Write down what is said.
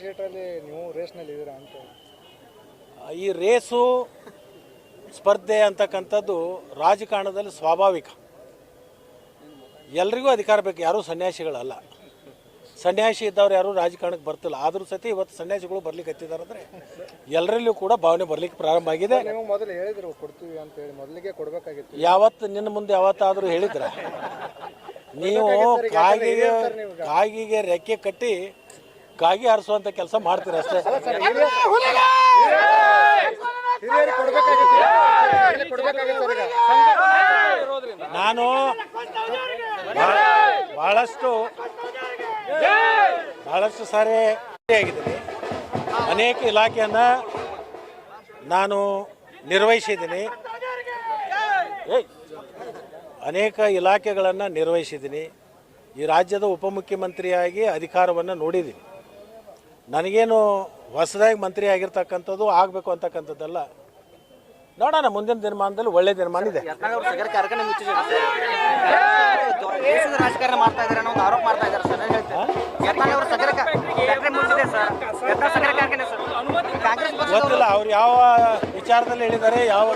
ಥಿಯೇಟ್ರಲ್ಲಿ ನೀವು ರೇಸ್ನಲ್ಲಿ ಇದ್ದೀರಾ ಅಂತ. ಈ ರೇಸು ಸ್ಪರ್ಧೆ ಅಂತಕ್ಕಂಥದ್ದು ರಾಜಕಾರಣದಲ್ಲಿ ಸ್ವಾಭಾವಿಕ. ಎಲ್ರಿಗೂ ಅಧಿಕಾರ ಬೇಕು ಯಾರೂ ಸನ್ಯಾಸಿಗಳಲ್ಲ. ಸನ್ಯಾಸಿ ಇದ್ದವ್ರು ಯಾರೂ ರಾಜಕಾರಣಕ್ಕೆ ಬರ್ತಿಲ್ಲ. ಆದರೂ ಸತಿ ಇವತ್ತು ಸನ್ಯಾಸಿಗಳು ಬರ್ಲಿಕ್ಕೆ ಹತ್ತಿದ್ದಾರೆ ಅಂದರೆ ಎಲ್ಲರಲ್ಲೂ ಕೂಡ ಭಾವನೆ ಬರ್ಲಿಕ್ಕೆ ಪ್ರಾರಂಭ ಆಗಿದೆ. ನೀವು ಮೊದಲು ಹೇಳಿದ್ರು ಕೊಡ್ತೀವಿ ಅಂತ ಹೇಳಿ ಮೊದಲಿಗೆ ಕೊಡಬೇಕಾಗಿತ್ತು. ಯಾವತ್ತು ನಿನ್ನ ಮುಂದೆ ಯಾವತ್ತಾದರೂ ಹೇಳಿದ್ರ. ನೀವು ಕಾಗಿಗೆ ಕಾಗಿಗೆ ರೆಕ್ಕೆ ಕಟ್ಟಿ ಕಾಗಿ ಹಾರಿಸುವಂತ ಕೆಲಸ ಮಾಡ್ತೀರ ಅಷ್ಟೇ. ನಾನು ಬಹಳ- ಬಹಳಷ್ಟು ಬಹಳಷ್ಟು ಸಾರಿ ಆಗಿದ್ದೀನಿ ಅನೇಕ ಇಲಾಖೆಯನ್ನು ನಾನು ನಿರ್ವಹಿಸಿದ್ದೀನಿ! ಅನೇಕ ಇಲಾಖೆಗಳನ್ನು ನಿರ್ವಹಿಸಿದ್ದೀನಿ ಈ ರಾಜ್ಯದ ಉಪಮುಖ್ಯಮಂತ್ರಿಯಾಗಿ ಅಧಿಕಾರವನ್ನು ನೋಡಿದ್ದೀನಿ ನನಗೇನು ಹೊಸದಾಗಿ ಮಂತ್ರಿ ಆಗಿರ್ತಕ್ಕಂಥದ್ದು ಆಗಬೇಕು ಅಂತಕ್ಕಂಥದ್ದಲ್ಲ. ನೋಡೋಣ ಮುಂದಿನ ದಿನಮಾನದಲ್ಲಿ ಒಳ್ಳೆ ದಿನಮಾನ ಇದೆ. ರಾಜಕಾರಣ ಮಾಡ್ತಾ ಇದ್ದಾರೆ ಅನ್ನೋ ಒಂದು ಆರೋಪ ಮಾಡ್ತಾ ಇದ್ದಾರೆ ಸರ್. ಹೇಳ್ತೀರಾ? ಅವರು ಫ್ಯಾಕ್ಟರಿ ಮುಚ್ಚಿದೆ ಸರ್. ಕಾರ್ಖಾನೆ ಸರ್. ಕಾಂಗ್ರೆಸ್ ಗೊತ್ತಿಲ್ಲ ಅವ್ರು ಯಾವ ವಿಚಾರದಲ್ಲಿ ಹೇಳಿದ್ದಾರೆ ಯಾವ